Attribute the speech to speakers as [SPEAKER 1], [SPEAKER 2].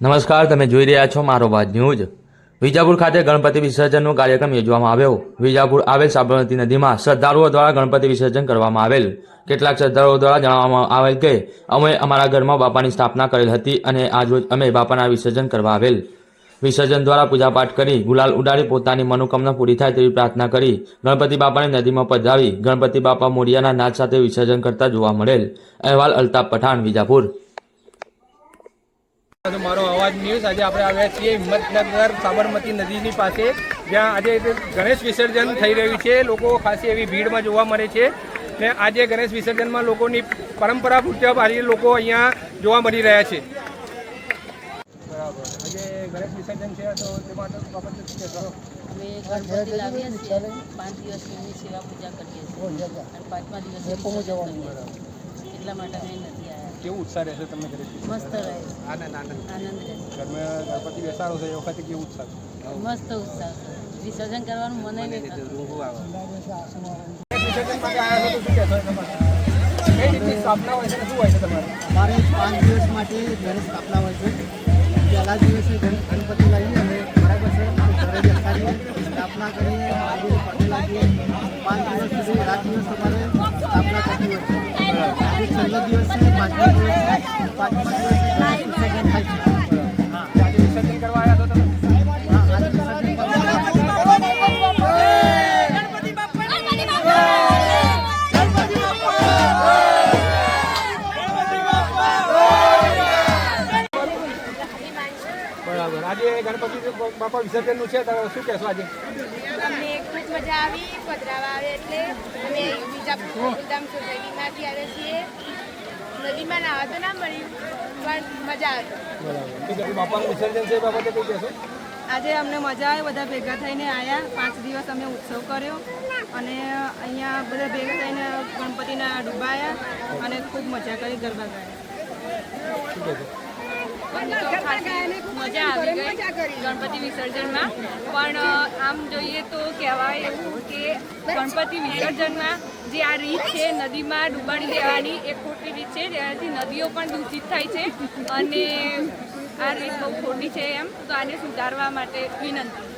[SPEAKER 1] નમસ્કાર, તમે જોઈ રહ્યા છો મારો વાત ન્યૂઝ. વિજાપુર ખાતે ગણપતિ વિસર્જનનો કાર્યક્રમ યોજવામાં આવ્યો. વિજાપુર આવેલ સાબરમતી નદીમાં શ્રદ્ધાળુઓ દ્વારા ગણપતિ વિસર્જન કરવામાં આવેલ. કેટલાક શ્રદ્ધાળુઓ દ્વારા જણાવવામાં આવેલ કે, અમે અમારા ઘરમાં બાપાની સ્થાપના કરેલ હતી અને આજરોજ અમે બાપાના વિસર્જન કરવા આવેલ. વિસર્જન દ્વારા પૂજાપાઠ કરી, ગુલાલ ઉડાડી પોતાની મનોકામના પૂરી થાય તેવી પ્રાર્થના કરી, ગણપતિ બાપાને નદીમાં પધરાવી, ગણપતિ બાપા મોરિયાના નાદ સાથે વિસર્જન કરતા જોવા મળેલ. અહેવાલ અલ્તાફ પઠાણ, વિજાપુર.
[SPEAKER 2] તો મારો અવાજ ન્યૂઝ આજે આપણે આવ્યા છીએ હિંમતનગર સાબરમતી નદીની પાસે જ્યાં આજે ગણેશ વિસર્જન થઈ રહ્યું છે. લોકો ખાસી એવી ભીડમાં જોવા મળે છે. ને આજે ગણેશ વિસર્જનમાં લોકોની પરંપરા મુજબ આજે લોકો અહીંયા જોવા મળી રહ્યા છે. બરાબર. આજે ગણેશ વિસર્જન છે તો તે માટે બાબતે શું કહેશો?
[SPEAKER 3] અમે ગણપતિ લાવીએ છીએ. પાંચ દિવસ સેવા પૂજા કરીએ છીએ. અને પાંચમા દિવસે વિસર્જન કરીએ છીએ. એટલા માટે અમે નથી આવ્યા.
[SPEAKER 2] કેવું ઉત્સાહ રહેશે તમને ઘરે?
[SPEAKER 3] મસ્ત રહે.
[SPEAKER 2] આનંદ આનંદ.
[SPEAKER 3] આનંદ
[SPEAKER 2] ઘરમાં ગણપતિ બેસાડો છે એ વખતે કેવું ઉત્સાહ
[SPEAKER 3] મસ્ત ઉત્સાહ છે. વિસર્જન કરવાનું મને નહીં
[SPEAKER 2] વિસર્જન માટે આવ્યા છો તો શું કહેશો કઈ રીતની સ્થાપના હોય છે શું હોય છે તમારે?
[SPEAKER 4] અમારે પાંચ દિવસ માટે ગણેશ સ્થાપના હોય છે. પહેલા દિવસે ગણ- ગણપતિ લાવીએ અમે બરાબર છે. ઘરે બેસાડીએ સ્થાપના કરીએ
[SPEAKER 2] બરાબર. આજે ગણપતિ બાપા વિસર્જનનું છે, તો શું કહેશો આજે?
[SPEAKER 5] અમને ખૂબ મજા આવી, પધરાવા આવે એટલે અમે બીજા સોસાયટીમાંથી આવે છીએ. નદીમાં ના તો ના મળી. પણ મજા આવી.
[SPEAKER 2] બરાબર. ઠીક છે બાપાનું વિસર્જન છે બાબતે કઈ કહેશો?
[SPEAKER 6] આજે અમને મજા આવી બધા ભેગા થઈને આવ્યા પાંચ દિવસ અમે ઉત્સવ કર્યો. અને અહીંયા બધા ભેગા થઈને ગણપતિના ડૂબાયા અને ખૂબ મજા કરી ગરબા ગાયા.
[SPEAKER 7] મજા આવી ગઈ ગણપતિ વિસર્જનમાં. પણ આમ જોઈએ તો કહેવાય એવું કે ગણપતિ વિસર્જનમાં જે આ રીત છે, નદીમાં ડૂબાડી દેવાની એ ખોટી રીત છે. જેનાથી નદીઓ પણ દૂષિત થાય છે. અને આ રીત બહુ ખોટી છે એમ. તો આને સુધારવા માટે વિનંતી.